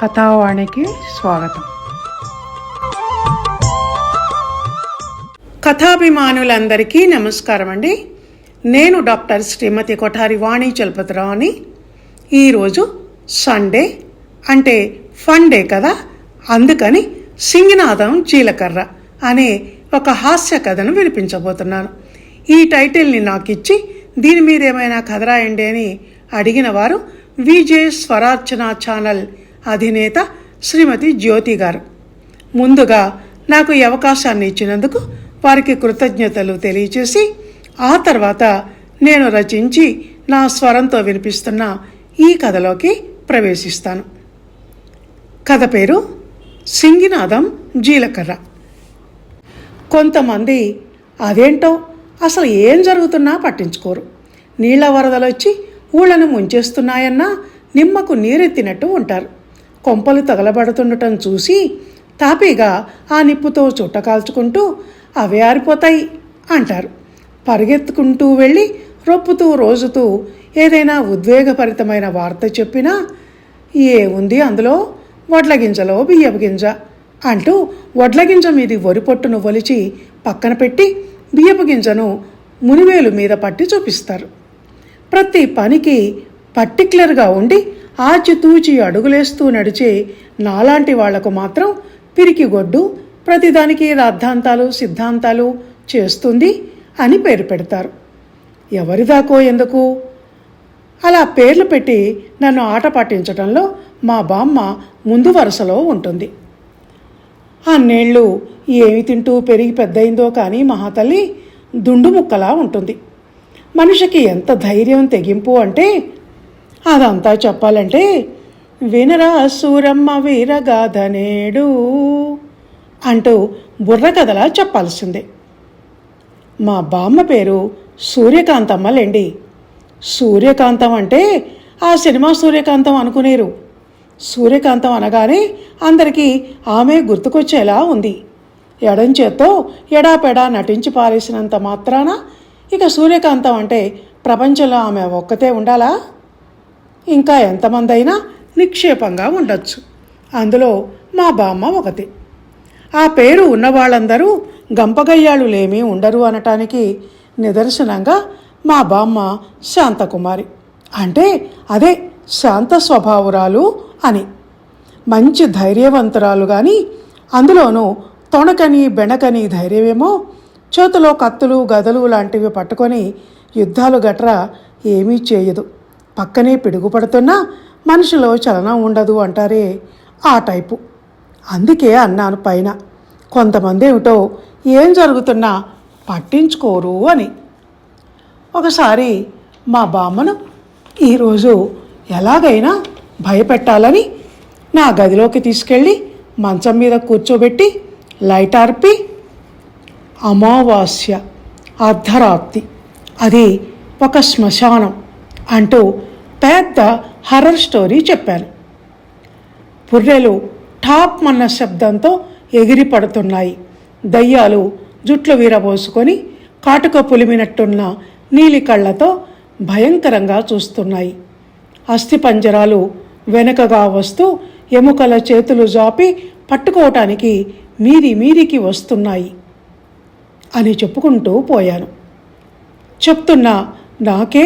కథావాణికి స్వాగతం. కథాభిమానులందరికీ నమస్కారం అండి నేను డాక్టర్ శ్రీమతి కొఠారి వాణి చలపతిరావు అని ఈరోజు సండే అంటే ఫన్ డే కదా అందుకని సింగినాదం జీలకర్ర అనే ఒక హాస్య కథను వినిపించబోతున్నాను. ఈ టైటిల్ని నాకు ఇచ్చి దీని మీద ఏమైనా కథ రాయండి అని అడిగిన వారు విజే స్వరార్చన ఛానల్ అధినేత శ్రీమతి జ్యోతి గారు. ముందుగా నాకు ఈ అవకాశాన్ని ఇచ్చినందుకు వారికి కృతజ్ఞతలు తెలియచేసి ఆ తర్వాత నేను రచించి నా స్వరంతో వినిపిస్తున్న ఈ కథలోకి ప్రవేశిస్తాను. కథ పేరు సింగినాదం జీలకర్ర. కొంతమంది అదేంటో అసలు ఏం జరుగుతున్నా పట్టించుకోరు. నీళ్ళ వరదలు వచ్చి ఊళ్ళను ముంచేస్తున్నాయన్నా నిమ్మకు నీరెత్తినట్టు ఉంటారు. కొంపలు తగలబడుతుండటం చూసి తాపీగా ఆ నిప్పుతో చుట్ట కాల్చుకుంటూ అవే ఆరిపోతాయి అంటారు. పరిగెత్తుకుంటూ వెళ్ళి రొప్పుతూ రోజుతూ ఏదైనా ఉద్వేగభరితమైన వార్త చెప్పినా ఏముంది అందులో? వడ్ల గింజలో బియ్యపు గింజ అంటూ వడ్ల గింజ మీది వరి పొట్టును ఒలిచి పక్కన పెట్టి బియ్యపు గింజను మునివేలు మీద పట్టి చూపిస్తారు. ప్రతి పనికి పర్టిక్యులర్గా ఉండి ఆచితూచి అడుగులేస్తూ నడిచే నాలాంటి వాళ్ళకు మాత్రం పిరికి గొడ్డు ప్రతిదానికి రాద్ధాంతాలు సిద్ధాంతాలు చేస్తుంది అని పేరు పెడతారు. ఎవరిదాకో ఎందుకు? అలా పేర్లు పెట్టి నన్ను ఆట పట్టించడంలో మా బామ్మ ముందు వరుసలో ఉంటుంది. అన్నేళ్ళు ఏమి తింటూ పెరిగి పెద్దయిందో కానీ మహాతల్లి దుండు ముక్కలా ఉంటుంది. మనిషికి ఎంత ధైర్యం తెగింపు అంటే అదంతా చెప్పాలంటే వినరా సూరమ్మ వీరగాధనేడు అంటూ బుర్రకథలా చెప్పాల్సిందే. మా బామ్మ పేరు సూర్యకాంతమ్మలేండి సూర్యకాంతం అంటే ఆ సినిమా సూర్యకాంతం అనుకునేరు. సూర్యకాంతం అనగానే అందరికీ ఆమె గుర్తుకొచ్చేలా ఉంది. ఎడం చేత్తో ఎడాపెడా నటించి పారేసినంత మాత్రాన ఇక సూర్యకాంతం అంటే ప్రపంచంలో ఆమె ఒక్కతే ఉండాలా? ఇంకా ఎంతమంది అయినా నిక్షేపంగా ఉండొచ్చు. అందులో మా బామ్మ ఒకటి. ఆ పేరు ఉన్న వాళ్ళందరూ గంపగయ్యాళులేమీ ఉండరు అనటానికి నిదర్శనంగా మా బామ్మ శాంతకుమారి. అంటే అదే శాంత స్వభావురాలు అని. మంచి ధైర్యవంతురాలు కానీ అందులోనూ తొణకని బెణకని ధైర్యమేమో చేతిలో కత్తులు గదలు లాంటివి పట్టుకొని యుద్ధాలు గట్రా ఏమీ చేయదు. పక్కనే పిడుగుపడుతున్నా మనిషిలో చలనం ఉండదు అంటారే ఆ టైపు. అందుకే అన్నాను పైన. కొంతమంది ఏమిటో ఏం జరుగుతున్నా పట్టించుకోరు అని. ఒకసారి మా బామ్మను ఈరోజు ఎలాగైనా భయపెట్టాలని నా గదిలోకి తీసుకెళ్ళి మంచం మీద కూర్చోబెట్టి లైట్ ఆర్పి అమావాస్య అర్ధరాత్రి అది ఒక శ్మశానం అంటూ పెద్ద హర్రర్ స్టోరీ చెప్పాను పుర్రెలు టాప్ మన్న శబ్దంతో ఎగిరి పడుతున్నాయి. దయ్యాలు జుట్లు వీరబోసుకొని కాటుక పులిమినట్టున్న నీలి కళ్ళతో భయంకరంగా చూస్తున్నాయి. అస్థిపంజరాలు వెనుకగా వస్తూ ఎముకల చేతులు జాపి పట్టుకోవటానికి మీది మీదికి వస్తున్నాయి అని చెప్పుకుంటూ పోయాను. చెప్తున్నా నాకే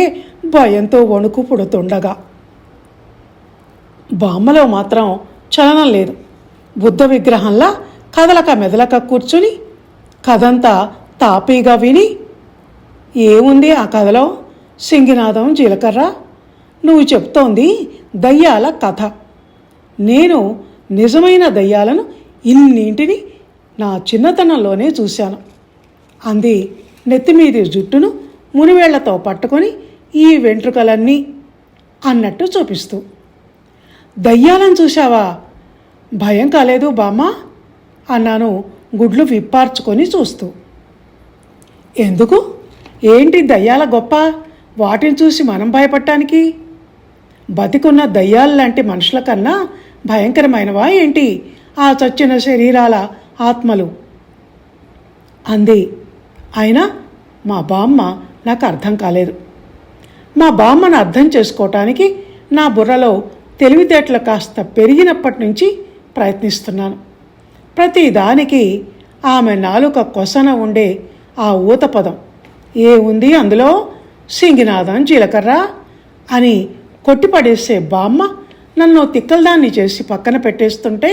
భయంతో వణుకు పుడుతుండగా బామ్మలో మాత్రం చలనం లేదు. బుద్ధ విగ్రహంలా కదలక మెదలక కూర్చుని కథంతా తాపీగా విని ఏముంది ఆ కథలో? సింగినాథం జీలకర్ర? నువ్వు చెప్తోంది దయ్యాల కథ. నేను నిజమైన దయ్యాలను ఇన్నింటిని నా చిన్నతనంలోనే చూశాను. అంది నెత్తిమీది జుట్టును మునివేళ్ళతో పట్టుకొని ఈ వెంట్రుకలన్నీ అన్నట్టు చూపిస్తూ. దయ్యాలను చూశావా? భయం కాలేదు బామ్మ అన్నాను గుడ్లు విప్పార్చుకొని చూస్తూ. ఎందుకు? ఏంటి దయ్యాల గొప్ప? వాటిని చూసి మనం భయపడటానికి? బతికున్న దయ్యాలు లాంటి మనుషుల కన్నా భయంకరమైనవా ఏంటి ఆ చచ్చిన శరీరాల ఆత్మలు? అంది. అయినా మా బామ్మ నాకు అర్థం కాలేదు. మా బామ్మను అర్థం చేసుకోవటానికి నా బుర్రలో తెలివితేటలు కాస్త పెరిగినప్పటి నుంచి ప్రయత్నిస్తున్నాను. ప్రతి దానికి ఆమె నాలుక కొసన ఉండే ఆ ఊత పదం ఏ ఉంది అందులో? సింగినాదం జీలకర్ర అని కొట్టిపడేసే బామ్మ నన్ను తిక్కలదాన్ని చేసి పక్కన పెట్టేస్తుంటే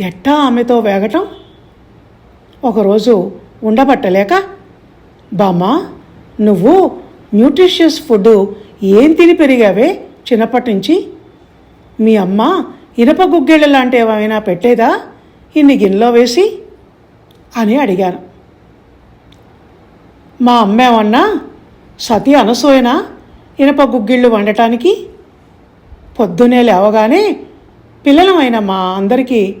ఎట్టా ఆమెతో వేగటం? ఒకరోజు ఉండబట్టలేక బామ్మ నువ్వు న్యూట్రిషియస్ ఫుడ్ ఏం తిని పెరిగావే? చిన్నప్పటి నుంచి. మీ అమ్మ ఇనప గుగ్గిళ్ళ లాంటి ఏమైనా పెట్టేదా? ఇన్ని గిన్నెలో వేసి అని అడిగాను. మా అమ్మ ఏమన్నా సతీ అనసూయనా ఇనప గుగ్గిళ్ళు వండటానికి? పొద్దునే లేవగానే పిల్లలమైన మా అందరికీ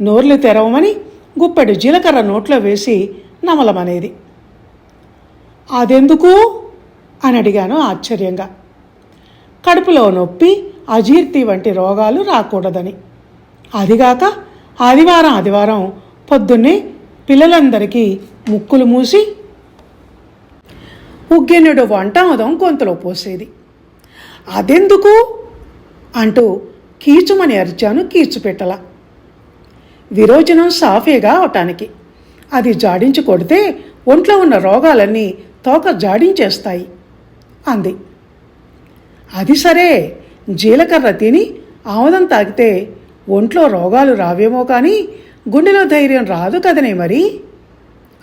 నోర్లు తెరవమని గుప్పెడు జీలకర్ర నోట్లో వేసి నమలమనేది. అదెందుకు? అని అడిగాను ఆశ్చర్యంగా. కడుపులో నొప్పి అజీర్తి వంటి రోగాలు రాకూడదని. అదిగాక ఆదివారం ఆదివారం పొద్దున్నే పిల్లలందరికీ ముక్కులు మూసి ఉగ్గెనుడు వంటామదం గొంతులో పోసేది. అదెందుకు? అంటూ కీచుమని అరిచాను కీచుపెట్టల. విరోచనం సాఫీగా అవటానికి. అది జాడించి కొడితే ఒంట్లో ఉన్న రోగాలన్నీ తోక జాడించేస్తాయి. అంది. అది సరే జీలకర్ర తిని ఆముదం తాగితే ఒంట్లో రోగాలు రావేమో కానీ గుండెలో ధైర్యం రాదు కదనే మరి?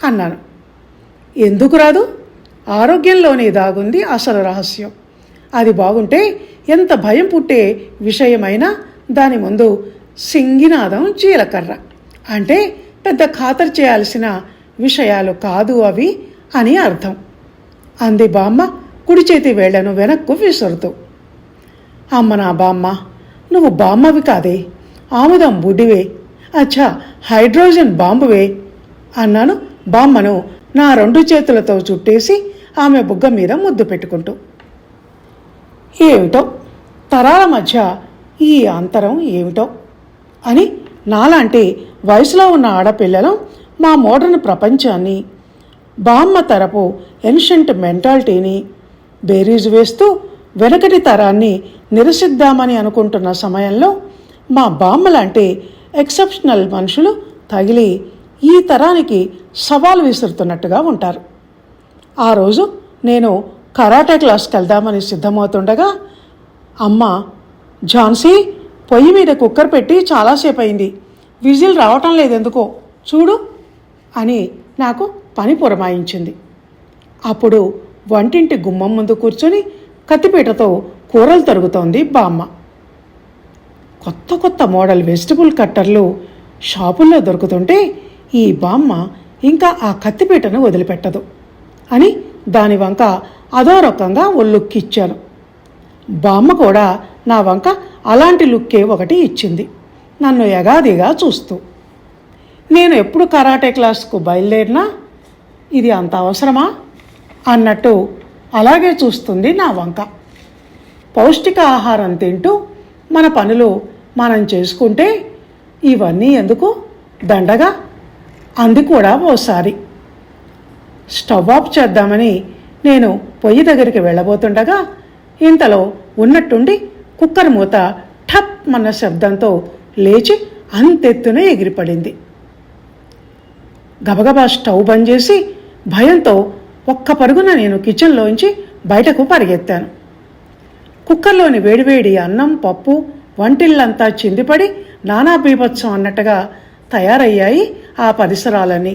అన్నాను. ఎందుకు రాదు? ఆరోగ్యంలోనే దాగుంది అసలు రహస్యం. అది బాగుంటే ఎంత భయం పుట్టే విషయమైనా దాని ముందు సింగినాదం జీలకర్ర. అంటే పెద్ద ఖాతరు చేయాల్సిన విషయాలు కాదు అవి అని అర్థం. అంది బామ్మ కుడి చేతి వేళ్ళను వెనక్కు విసురుతూ అమ్మ నా బామ్మ నువ్వు బామ్మవి కాదే ఆముదం బుడ్డివే అచ్చా హైడ్రోజన్ బాంబువే అన్నాను బామ్మను నా రెండు చేతులతో చుట్టేసి ఆమె బుగ్గ మీద ముద్దు పెట్టుకుంటూ. ఏమిటో తరాల మధ్య ఈ అంతరం ఏమిటో? అని నాలాంటి వయసులో ఉన్న ఆడపిల్లలు మా మోడర్న్ ప్రపంచాన్ని బామ్మ తరపు ఎన్షంట్ మెంటాలిటీని బేరీజ్ వేస్తూ వెనకటి తరాన్ని నిరసిద్దామని అనుకుంటున్న సమయంలో మా బామ్మ లాంటి ఎక్సెప్షనల్ మనుషులు తగిలి ఈ తరానికి సవాల్ విసురుతున్నట్టుగా ఉంటారు. ఆ రోజు నేను కరాటే క్లాస్కి వెళ్దామని సిద్ధమవుతుండగా అమ్మ ఝాన్సీ పొయ్యి మీద కుక్కర్ పెట్టి చాలాసేపు అయింది. విజిల్ రావటం లేదెందుకో చూడు అని నాకు పని పురమాయించింది. అప్పుడు వంటింటి గుమ్మం ముందు కూర్చొని కత్తిపీటతో కూరలు తరుగుతోంది బామ్మ. కొత్త కొత్త మోడల్ వెజిటబుల్ కట్టర్లు షాపుల్లో దొరుకుతుంటే ఈ బామ్మ ఇంకా ఆ కత్తిపీటను వదిలిపెట్టదు అని దాని వంక అదో రకంగా ఓ లుక్ ఇచ్చాను. బామ్మ కూడా నా వంక అలాంటి లుక్కే ఒకటి ఇచ్చింది. నన్ను ఎగాదిగా చూస్తూ. నేను ఎప్పుడు కరాటే క్లాస్కు బయలుదేరినా ఇది అంత అవసరమా? అన్నట్టు అలాగే చూస్తుంది నా వంక. పౌష్టిక ఆహారం తింటూ మన పనులు మనం చేసుకుంటే ఇవన్నీ ఎందుకు? దండగా? అంది కూడా ఓసారి. స్టవ్ ఆఫ్ చేద్దామని నేను పొయ్యి దగ్గరికి వెళ్ళబోతుండగా ఇంతలో ఉన్నట్టుండి కుక్కర్ మూత ఠప్ మన శబ్దంతో లేచి అంతెత్తున ఎగిరిపడింది. గబగబా స్టవ్ బంద్ చేసి భయంతో ఒక్క పరుగున నేను కిచెన్లోంచి బయటకు పరిగెత్తాను. కుక్కర్లోని వేడివేడి అన్నం పప్పు వంటిల్లంతా చిందిపడి నానా బీభత్సం అన్నట్టుగా తయారయ్యాయి ఆ పరిసరాలన్నీ.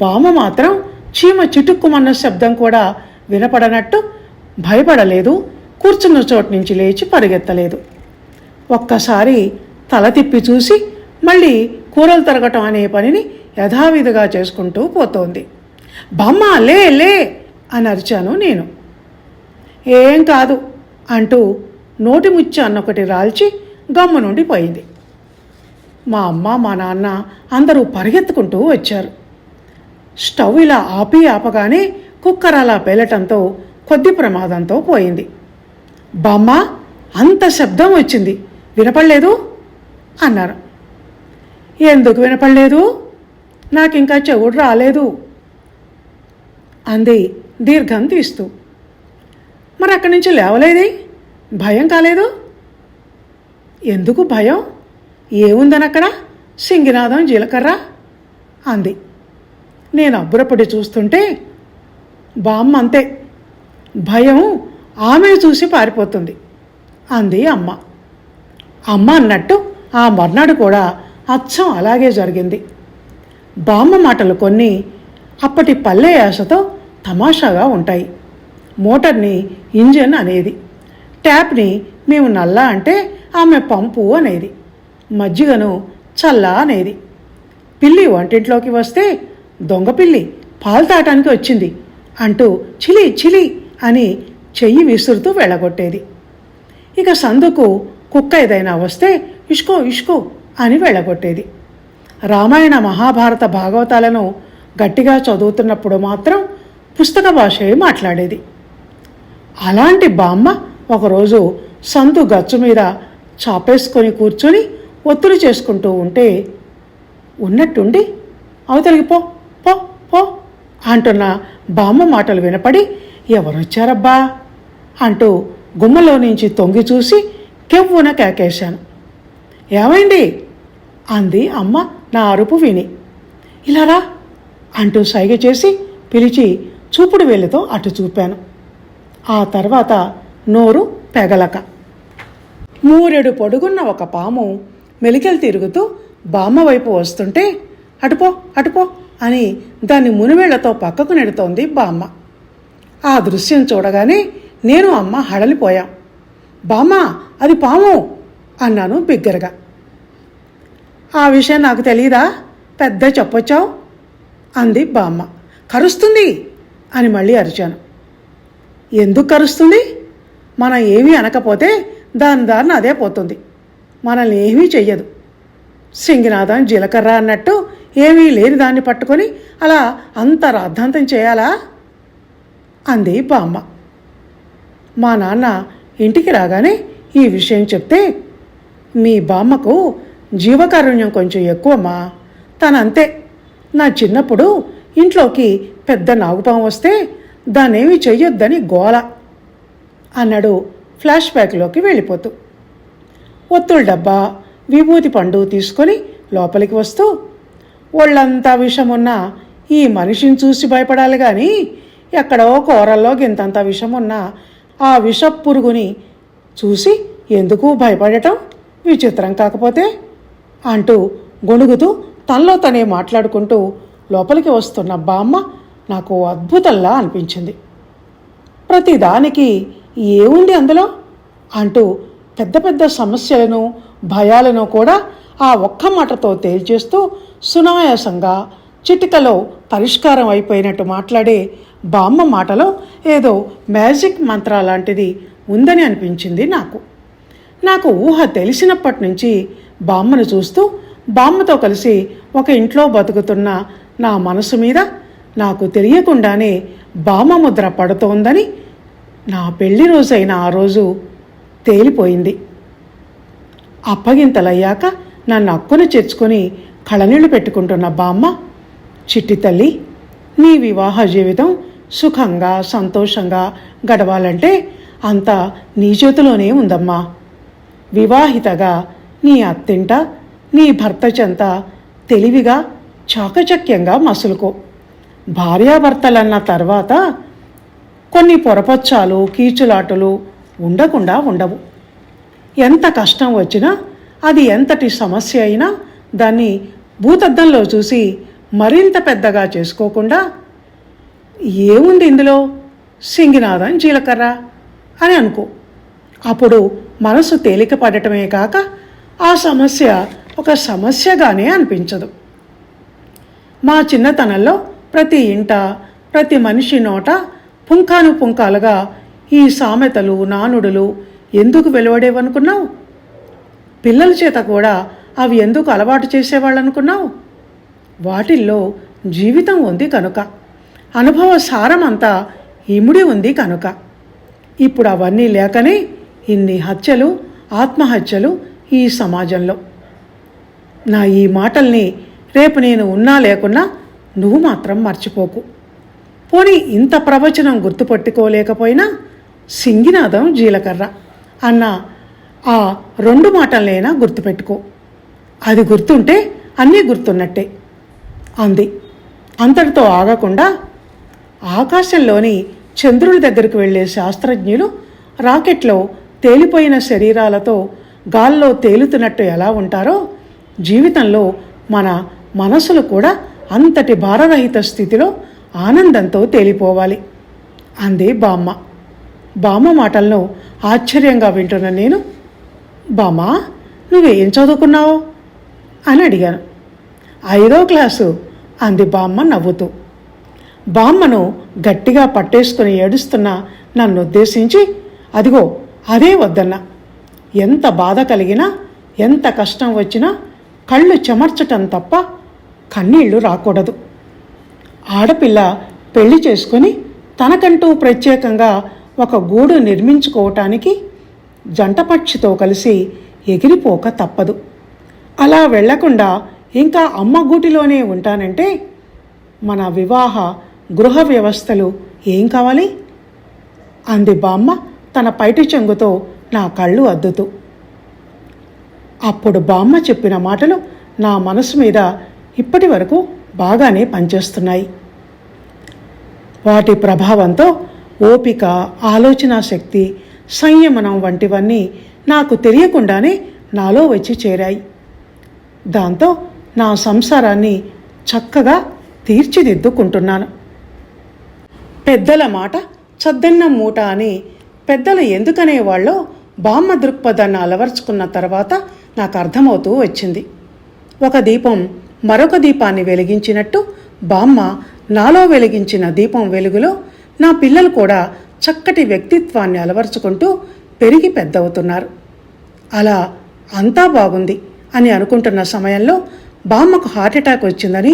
బామ్మ మాత్రం చీమ చిటుక్కుమన్న శబ్దం కూడా వినపడనట్టు భయపడలేదు కూర్చున్న చోటు నుంచి లేచి పరిగెత్తలేదు. ఒక్కసారి తల తిప్పి చూసి మళ్ళీ కూరలు తరగటం అనే పనిని యథావిధిగా చేసుకుంటూ పోతోంది. బామ్మ లే లే అని అరిచాను నేను. ఏం కాదు అంటూ నోటి ముచ్చ అన్నొకటి రాల్చి గమ్ము నుండి పోయింది. మా అమ్మ మా నాన్న అందరూ పరిగెత్తుకుంటూ వచ్చారు. స్టవ్ ఇలా ఆపి ఆపగానే కుక్కర్ అలా పేలటంతో కొద్ది ప్రమాదంతో పోయింది. బామ్మ అంత శబ్దం వచ్చింది. వినపడలేదు? అన్నారు. ఎందుకు వినపడలేదు? నాకు ఇంకా చెవుడు రాలేదు. అంది. దీర్ఘం తీస్తూ. మరి అక్కడి నుంచి లేవలేదే? భయం కాలేదు? ఎందుకు భయం? ఏముందని అక్కడ సింగినాదం జీలకర్ర అంది. నేను అబ్బురపడి చూస్తుంటే బామ్మ అంతే. భయం ఆమెను చూసి పారిపోతుంది అంది అమ్మ. అమ్మ అన్నట్టు ఆ మర్నాడు కూడా అచ్చం అలాగే జరిగింది. బామ్మ మాటలు కొన్ని అప్పటి పల్లె యాసతో తమాషాగా ఉంటాయి. మోటార్ని ఇంజన్ అనేది ట్యాప్ని మేము నల్ల అంటే ఆమె పంపు అనేది మజ్జిగను చల్ల అనేది. పిల్లి వంటింట్లోకి వస్తే దొంగ పిల్లి పాలు తాగటానికి వచ్చింది అంటూ చిలి చిలి అని చెయ్యి విసురుతూ వెళ్ళగొట్టేది. ఇక సందుకు కుక్క ఏదైనా వస్తే ఇష్కో ఇష్కో అని వెళ్ళగొట్టేది. రామాయణ మహాభారత భాగవతాలను గట్టిగా చదువుతున్నప్పుడు మాత్రం పుస్తక భాషయే మాట్లాడేది. అలాంటి బామ్మ ఒకరోజు సంతు గచ్చు మీద చాపేసుకొని కూర్చొని ఒత్తిడి చేసుకుంటూ ఉంటే ఉన్నట్టుండి అవతలికి పో పో పో అంటున్న బామ్మ మాటలు వినపడి ఎవరొచ్చారబ్బా? అంటూ గుమ్మలో నుంచి తొంగి చూసి కెవ్వున కేకేశాను. ఏమైంది? అంది అమ్మ నా అరుపు విని. ఇలా రా అంటూ సైగ చేసి పిలిచి చూపుడు వేలితో అటు చూపాను. ఆ తర్వాత నోరు పెగలక. మూరెడు పొడుగున్న ఒక పాము మెలికలు తిరుగుతూ బామ్మ వైపు వస్తుంటే అటుపో అటుపో అని దాన్ని మునివేళ్ళతో పక్కకు నెడుతోంది బామ్మ. ఆ దృశ్యం చూడగానే నేను అమ్మ హడలిపోయాం. బామ్మ అది పాము అన్నాను బిగ్గరగా. ఆ విషయం నాకు తెలియదా పెద్ద చెప్పొచ్చావు? అంది బామ్మ. కరుస్తుంది అని మళ్ళీ అరిచాను. ఎందుకు కరుస్తుంది? మనం ఏమీ అనకపోతే దాని దారిన అదే పోతుంది. మనల్ని ఏమీ చెయ్యదు. సింగినాథం జీలకర్ర అన్నట్టు ఏమీ లేని దాన్ని పట్టుకొని అలా అంత రాద్ధాంతం చేయాలా? అంది బామ్మ. మా నాన్న ఇంటికి రాగానే ఈ విషయం చెప్తే మీ బామ్మకు జీవకారుణ్యం కొంచెం ఎక్కువమ్మా. తనంతే. నా చిన్నప్పుడు ఇంట్లోకి పెద్ద నాగుపాము వస్తే దానేమి చెయ్యొద్దని గోల అన్నాడు ఫ్లాష్ బ్యాక్లోకి వెళ్ళిపోతూ. ఒత్తుల డబ్బా విభూతి పండు తీసుకొని లోపలికి వస్తూ ఒళ్ళంతా విషమున్న ఈ మనిషిని చూసి భయపడాలి కానీ ఎక్కడో కూరల్లో గింతంత విషమున్న ఆ విష పురుగుని చూసి ఎందుకు భయపడటం? విచిత్రం కాకపోతే? అంటూ గొణుగుతూ తనలో తనే మాట్లాడుకుంటూ లోపలికి వస్తున్న బామ్మ నాకు అద్భుతంలా అనిపించింది. ప్రతిదానికి ఏముంది అందులో? అంటూ పెద్ద పెద్ద సమస్యలను భయాలను కూడా ఆ ఒక్క మాటతో తేల్చేస్తూ సునాయాసంగా చిటికలో పరిష్కారం అయిపోయినట్టు మాట్లాడే బామ్మ మాటలో ఏదో మ్యాజిక్ మంత్ర లాంటిది ఉందని అనిపించింది నాకు. నాకు ఊహ తెలిసినప్పటి నుంచి బామ్మను చూస్తూ బామ్మతో కలిసి ఒక ఇంట్లో బతుకుతున్న నా మనసు మీద నాకు తెలియకుండానే బామ్మ ముద్ర పడుతోందని నా పెళ్ళి రోజైన ఆ రోజు తేలిపోయింది. అప్పగింతలయ్యాక నన్ను అక్కును చేర్చుకొని కళనీళ్ళు పెట్టుకుంటున్న బామ్మ చిట్టి తల్లి నీ వివాహ జీవితం సుఖంగా సంతోషంగా గడవాలంటే అంతా నీ చేతిలోనే ఉందమ్మా. వివాహితగా నీ అత్తింట నీ భర్త చెంత తెలివిగా చాకచక్యంగా మసులుకో. భార్యాభర్తలన్న తర్వాత కొన్ని పొరపచ్చాలు కీచులాటలు ఉండకుండా ఉండవు. ఎంత కష్టం వచ్చినా అది ఎంతటి సమస్య అయినా దాన్ని భూతద్దంలో చూసి మరింత పెద్దగా చేసుకోకుండా ఏముంది ఇందులో? సింగినాదం జీలకర్ర అని అనుకో. అప్పుడు మనసు తేలిక పడటమే కాక ఆ సమస్య ఒక సమస్యగానే అనిపించదు. మా చిన్నతనంలో ప్రతి ఇంట ప్రతి మనిషి నోట పుంకాను పుంకాలుగా ఈ సామెతలు నానుడులు ఎందుకు వెలువడేవనుకున్నావు? పిల్లల చేత కూడా అవి ఎందుకు అలవాటు చేసేవాళ్ళనుకున్నావు? వాటిల్లో జీవితం ఉంది కనుక అనుభవ సారం అంతా ఇముడి ఉంది కనుక. ఇప్పుడు అవన్నీ లేకనే ఇన్ని హత్యలు ఆత్మహత్యలు ఈ సమాజంలో. నా ఈ మాటల్ని రేపు నేను ఉన్నా లేకున్నా నువ్వు మాత్రం మర్చిపోకు. పోనీ ఇంత ప్రవచనం గుర్తుపట్టుకోలేకపోయినా సింగినాదం జీలకర్ర అన్న ఆ రెండు మాటలైనా గుర్తుపెట్టుకో. అది గుర్తుంటే అన్నీ గుర్తున్నట్టే. అంది. అంతటితో ఆగకుండా ఆకాశంలోని చంద్రుడి దగ్గరికి వెళ్ళే శాస్త్రజ్ఞులు రాకెట్లో తేలిపోయిన శరీరాలతో గాల్లో తేలుతున్నట్టు ఎలా ఉంటారో జీవితంలో మన మనసులు కూడా అంతటి భారరహిత స్థితిలో ఆనందంతో తేలిపోవాలి. అంది బామ్మ. బామ్మ మాటలను ఆశ్చర్యంగా వింటున్న నేను బామ్మ నువ్వేం చదువుకున్నావు? అని అడిగాను. ఐదో క్లాసు అంది బామ్మ నవ్వుతూ. బామ్మను గట్టిగా పట్టేసుకుని ఏడుస్తున్న నన్ను ఉద్దేశించి అదిగో అదే వద్దన్నా. ఎంత బాధ కలిగినా ఎంత కష్టం వచ్చినా కళ్ళు చెమర్చటం తప్ప కన్నీళ్ళు రాకూడదు. ఆడపిల్ల పెళ్ళి చేసుకొని తనకంటూ ప్రత్యేకంగా ఒక గూడు నిర్మించుకోవటానికి జంటపక్షితో కలిసి ఎగిరిపోక తప్పదు. అలా వెళ్ళకుండా ఇంకా అమ్మ గూటిలోనే ఉంటానంటే మన వివాహ గృహ వ్యవస్థలు ఏం కావాలి? అంది బామ్మ తన పైటి చెంగుతో నా కళ్ళు అద్దుతూ. అప్పుడు బామ్మ చెప్పిన మాటలు నా మనసు మీద ఇప్పటి వరకు బాగానే పనిచేస్తున్నాయి. వాటి ప్రభావంతో ఓపిక ఆలోచన శక్తి సంయమనం వంటివన్నీ నాకు తెలియకుండానే నాలో వచ్చి చేరాయి. దాంతో నా సంసారాన్ని చక్కగా తీర్చిదిద్దుకుంటున్నాను. పెద్దల మాట చద్దన్న మూట అని పెద్దలు ఎందుకనేవాళ్ళో బామ్మ దృక్పథాన్ని అలవర్చుకున్న తర్వాత నాకు అర్థమవుతూ వచ్చింది. ఒక దీపం మరొక దీపాన్ని వెలిగించినట్టు బామ్మ నాలో వెలిగించిన దీపం వెలుగులో నా పిల్లలు కూడా చక్కటి వ్యక్తిత్వాన్ని అలవర్చుకుంటూ పెరిగి పెద్దవుతున్నారు. అలా అంతా బాగుంది అని అనుకుంటున్న సమయంలో బామ్మకు హార్ట్అటాక్ వచ్చిందని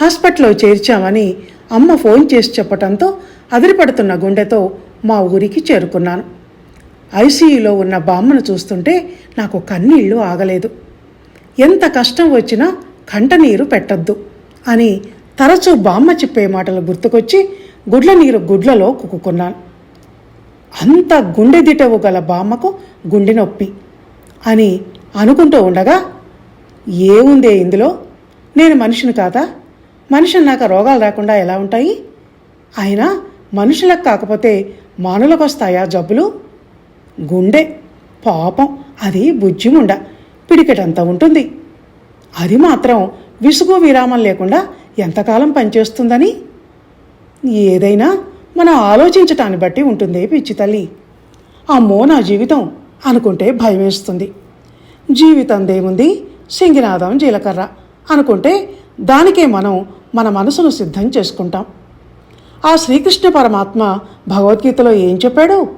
హాస్పిటల్లో చేర్చామని అమ్మ ఫోన్ చేసి చెప్పడంతో అదిరిపడుతున్న గుండెతో మా ఊరికి చేరుకున్నాను. ఐసీయూలో ఉన్న బామ్మను చూస్తుంటే నాకు కన్నీళ్ళు ఆగలేదు. ఎంత కష్టం వచ్చినా కంటనీరు పెట్టొద్దు అని తరచూ బామ్మ చెప్పే మాటలు గుర్తుకొచ్చి గుడ్ల నీరు గుడ్లలో కుక్కున్నాను అంత గుండెదిటవు గల బామ్మకు గుండె నొప్పి అని అనుకుంటూ ఉండగా ఏముందే ఇందులో? నేను మనిషిని కాదా? మనిషి నాకు రోగాలు రాకుండా ఎలా ఉంటాయి? అయినా మనుషులకు కాకపోతే మానులకు వస్తాయా జబ్బులు? గుండె పాపం అది బుజ్జిముండ పిడికెటంత ఉంటుంది. అది మాత్రం విసుగు విరామం లేకుండా ఎంతకాలం పనిచేస్తుందని? ఏదైనా మనం ఆలోచించటాన్ని బట్టి ఉంటుంది పిచ్చి తల్లి. అమ్మో నా జీవితం అనుకుంటే భయం వేస్తుంది జీవితం దేముంది సింగినాదం జీలకర్ర అనుకుంటే దానికే మనం మన మనసును సిద్ధం చేసుకుంటాం. ఆ శ్రీకృష్ణ పరమాత్మ భగవద్గీతలో ఏం చెప్పాడు?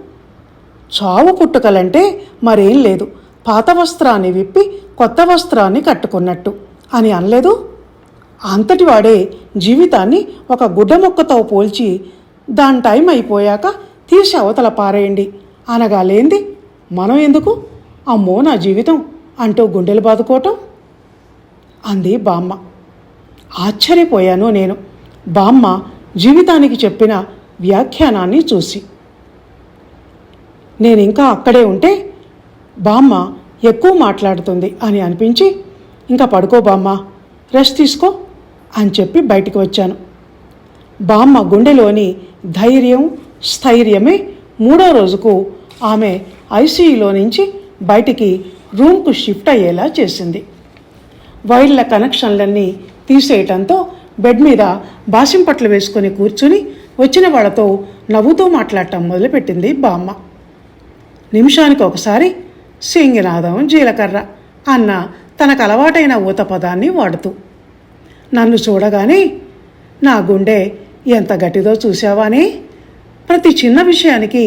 చావు పుట్టుకలంటే మరేం లేదు. పాత వస్త్రాన్ని విప్పి కొత్త వస్త్రాన్ని కట్టుకున్నట్టు. అని అనలేదు? అంతటి వాడే జీవితాన్ని ఒక గుడ్డ మొక్కతో పోల్చి దాని టైం అయిపోయాక తీసి అవతల పారేయండి. అనగా లేంది? మనం ఎందుకు? అమ్మో నా జీవితం! అంటూ గుండెలు బాదుకోవటం? అంది బామ్మ. ఆశ్చర్యపోయాను నేను. బామ్మ జీవితానికి చెప్పిన వ్యాఖ్యానాన్ని చూసి. నేను ఇంకా అక్కడే ఉంటే బామ్మ ఎక్కువ మాట్లాడుతుంది అని అనిపించి ఇంకా పడుకో బామ్మ రెస్ట్ తీసుకో అని చెప్పి బయటికి వచ్చాను. బామ్మ గుండెలోని ధైర్యం స్థైర్యమే మూడో రోజుకు ఆమె ఐసీయూలో నుంచి బయటికి రూమ్కు షిఫ్ట్ అయ్యేలా చేసింది. వైర్ల కనెక్షన్లన్నీ తీసేయటంతో బెడ్ మీద బాసింపట్లు వేసుకొని కూర్చుని వచ్చిన వాళ్ళతో నవ్వుతూ మాట్లాడటం మొదలుపెట్టింది బామ్మ. నిమిషానికి ఒకసారి సింగినాదం జీలకర్ర అన్న తనకు అలవాటైన ఊత పదాన్ని వాడుతూ. నన్ను చూడగానే నా గుండె ఎంత గట్టిదో చూసావానే ప్రతి చిన్న విషయానికి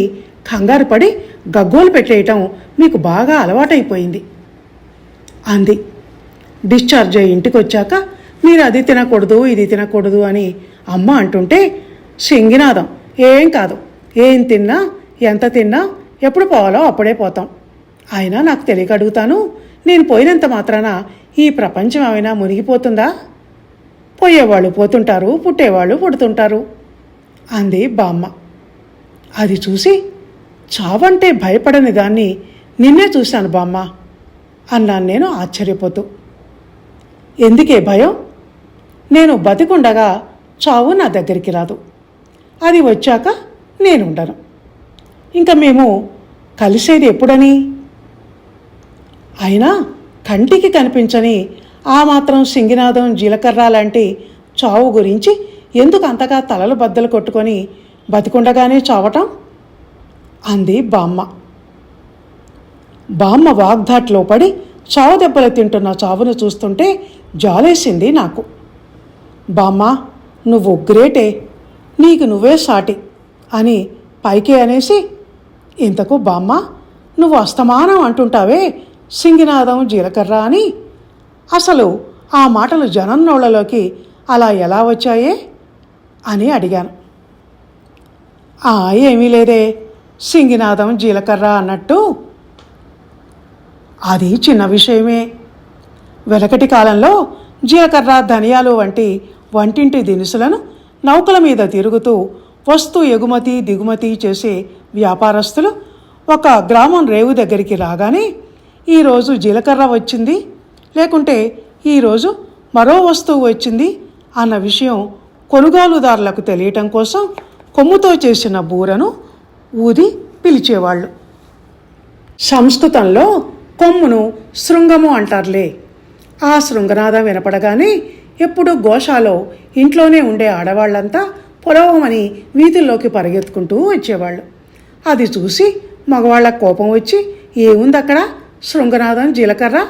కంగారు పడి గగ్గోలు పెట్టేయటం మీకు బాగా అలవాటైపోయింది. అంది. డిశ్చార్జ్ అయ్యి ఇంటికి వచ్చాక మీరు అది తినకూడదు ఇది తినకూడదు అని అమ్మ అంటుంటే సింగినాదం ఏం కాదు. ఏం తిన్నా ఎంత తిన్నా ఎప్పుడు పోవాలో అప్పుడే పోతాం. అయినా నాకు తెలియక అడుగుతాను నేను పోయినంత మాత్రాన ఈ ప్రపంచం ఏమైనా మునిగిపోతుందా? పోయేవాళ్ళు పోతుంటారు పుట్టేవాళ్ళు పుడుతుంటారు అంది బామ్మ. అది చూసి చావంటే భయపడని దాన్ని నిన్నే చూశాను బామ్మ అన్నాను నేను ఆశ్చర్యపోతూ. ఎందుకే భయం? నేను బతికుండగా చావు నా దగ్గరికి రాదు. అది వచ్చాక నేను ఉండను ఇంకా మేము కలిసేది ఎప్పుడని? అయినా కంటికి కనిపించని ఆ మాత్రం సింగినాదం జీలకర్ర లాంటి చావు గురించి ఎందుకు అంతగా తలలు బద్దలు కొట్టుకొని బతికుండగానే చావటం? అంది బామ్మ. బామ్మ వాగ్దాట్లో పడి చావు దెబ్బలు తింటున్న చావును చూస్తుంటే జాలేసింది నాకు. బామ్మ నువ్వు గ్రేటే నీకు నువ్వే సాటి అని పైకే అనేసి ఇంతకు బామ్మ నువ్వు అస్తమానం అంటుంటావే సింగినాదం జీలకర్ర అని. అసలు ఆ మాటలు జనం నోళ్ళలోకి అలా ఎలా వచ్చాయే అని అడిగాను. ఆ ఏమీ లేదే సింగినాదం జీలకర్ర అన్నట్టు. అది చిన్న విషయమే. వెనకటి కాలంలో జీలకర్ర ధనియాలు వంటి వంటింటి దినుసులను నౌకల మీద తిరుగుతూ వస్తు ఎగుమతి దిగుమతి చేసే వ్యాపారస్తులు ఒక గ్రామం రేవు దగ్గరికి రాగానే ఈరోజు జీలకర్ర వచ్చింది. లేకుంటే ఈరోజు మరో వస్తువు వచ్చింది అన్న విషయం కొనుగోలుదారులకు తెలియటం కోసం కొమ్ముతో చేసిన బూరను ఊది పిలిచేవాళ్ళు. సంస్కృతంలో కొమ్మును శృంగము అంటారులే. ఆ శృంగనాదం వినపడగానే ఎప్పుడు గోశాలో ఇంట్లోనే ఉండే ఆడవాళ్ళంతా పొలవమని వీధుల్లోకి పరిగెత్తుకుంటూ వచ్చేవాళ్ళు. అది చూసి మగవాళ్ళ కోపం వచ్చి ఏముంది అక్కడ శృంగనాదం జీలకర్ర?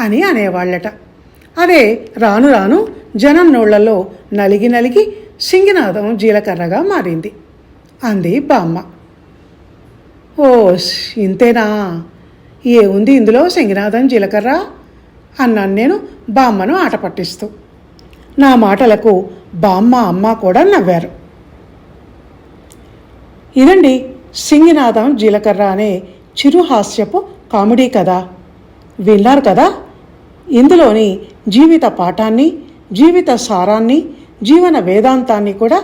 అని అనేవాళ్ళట. అదే రాను రాను జనం నోళ్ళలో నలిగి నలిగి సింగినాదం జీలకర్రగా మారింది. అంది బామ్మ. ఓ ఇంతేనా? ఏముంది ఇందులో? సింగినాథం జీలకర్ర? అన్నాను నేను బామ్మను ఆట పట్టిస్తూ. నా మాటలకు బామ్మ అమ్మ కూడా నవ్వారు. ఇదండి సింగినాదం జీలకర్ర అనే చిరుహాస్యపు కామెడీ కథ. విన్నారు కదా? ఇందులోని జీవిత పాఠాన్ని జీవిత సారాన్ని జీవన వేదాంతాన్ని కూడా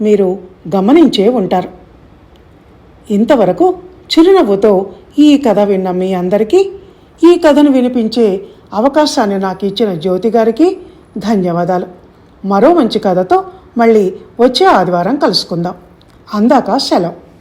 మీరు గమనించే ఉంటారు. ఇంతవరకు చిరునవ్వుతో ఈ కథ విన్న మీ అందరికీ ఈ కథను వినిపించే అవకాశాన్ని నాకు ఇచ్చిన జ్యోతి గారికి ధన్యవాదాలు. మరో మంచి కథతో మళ్ళీ వచ్చే ఆదివారం కలుసుకుందాం. అందాక సెలవు.